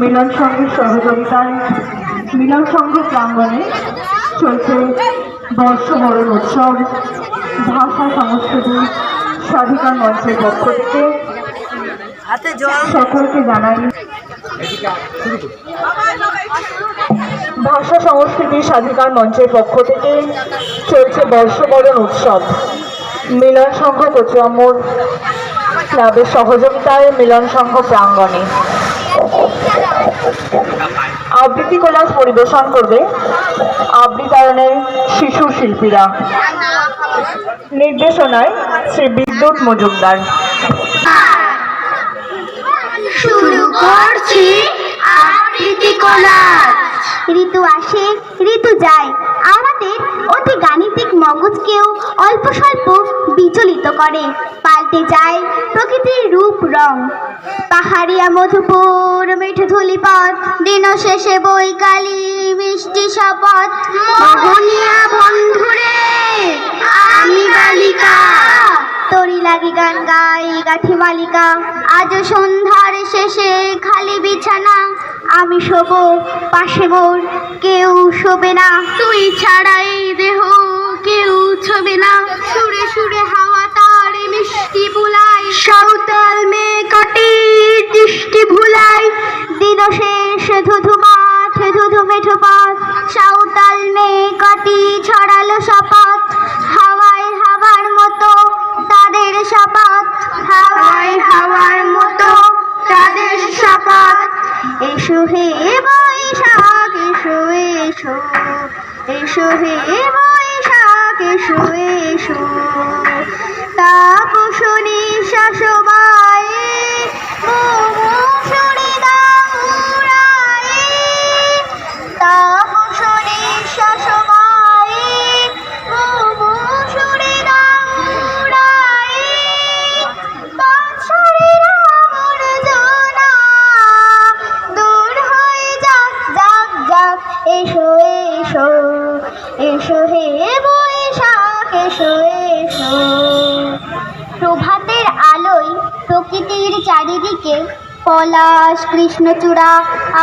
মিলন সংঘের সহযোগিতায় মিলন সংঘ প্রাঙ্গণে চলছে বর্ষবরণ উৎসব। ভাষা সংস্কৃতি স্বাধিকার মঞ্চের পক্ষ থেকে সকলকে জানাই। ভাষা সংস্কৃতি স্বাধিকার মঞ্চের পক্ষ থেকে চলছে বর্ষবরণ উৎসব। মিলন সংঘ কচুয়ামোর ক্লাবের সহযোগিতায় মিলন সংঘ প্রাঙ্গণে। আবৃত্তি কলাস পরিবেশন করবে আবৃতায়নের শিশু শিল্পীরা। নির্দেশনায় শ্রী বিদ্যুৎ মজুমদার। শুরু করছি আবৃত্তি কলাজ ঋতু আসে, ঋতু যায়। আমাদের অতি গাণিতিক মগজকেও অল্প স্বল্প বিচলিত করে পাল্টে যায় প্রকৃতির রূপ রং। পাহাড়িয়া মধুপুর মিঠু ধুলিপথ দিন শেষে বৈকালি মিষ্টি শপথ। মোহনিয়া বন্ধুরে আমি বালিকা। তরি লাগি গান গাই গাথি মালিকা। আজ সন্ধ্যার শেষে খালি বিছানা। আমি শোব পাশে মোর কেউ শোবে না। তুই ছাড়াই দেহ কেউ ছবে না। সুরে সুরে হাওয়া তার মিষ্টি বুলাই সাঁওতাল মেয়ে কাটি দৃষ্টি ভুলাই। দিন শেষ ধুধু মাঠ ধুধু মেঠো পথ সাঁওতাল মেয়ে কাটি ছড়ালো শপথ হাওয়ায় হাওয়ার মতো তাদের শপথ হাওয়ায় হাওয়ার মতো তাদের শপথ এসো হে বৈশাখ, এসো এসো এসো হে এসো এসো। তাপসনী শাসবায় এসো এসো এসো হে বৈশাখ এসো এসো প্রভাতের আলোয় প্রকৃতির চারিদিকে পলাশ কৃষ্ণচূড়া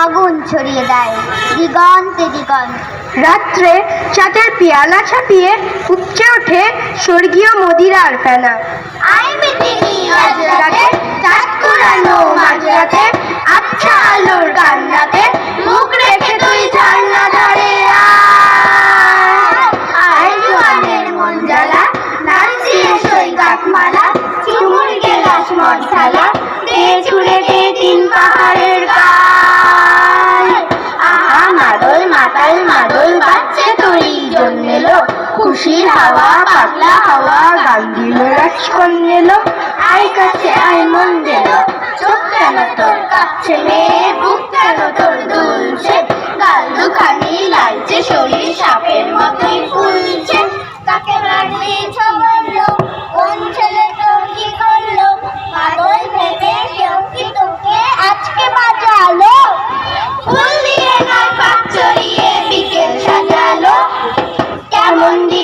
আগুন ছড়িয়ে দেয় দিগন্তে দিগন্ত। রাত্রে চাঁদের পেয়ালা ছাপিয়ে উপচে ওঠে স্বর্গীয় মদিরার ফেনা। আই মিটিনি আজ রাতে চাঁদ কুড়ানো মাঝরাতে আচ্ছা আলোর মুখ খুশির হাওয়া, পাতলা হাওয়া গান দিল রাজকন এলো আই কাছে আই মন গেল। চোখ কেন তোর কাছে মেয়ে বুক কেন তোর দুলছে? গাল দুখানি লালচে, শরীর সাপের মতোই ফুলছে। তাকে মারলি বলল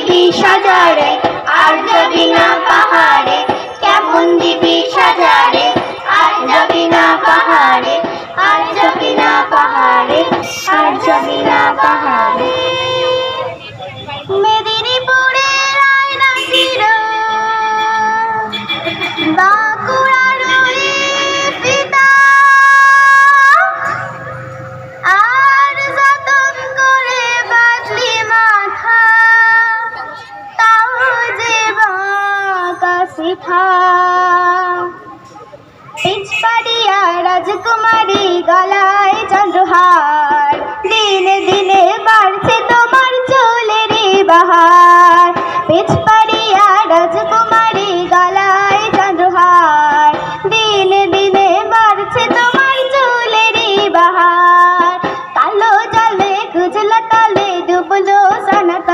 কেমন হাজারে আর যাবি না মিঠা রাজকুমারী গলায় চন্দ্রহার দিনে দিনে বাড়ছে তোমার চুলের বাহার। পিছপাড়িয়া রাজকুমারী গলায় চন্দ্রহার দিনে দিনে বাড়ছে তোমার চুলের বাহার। কালো জলে, গুজলা কালে ডুবলো সনাত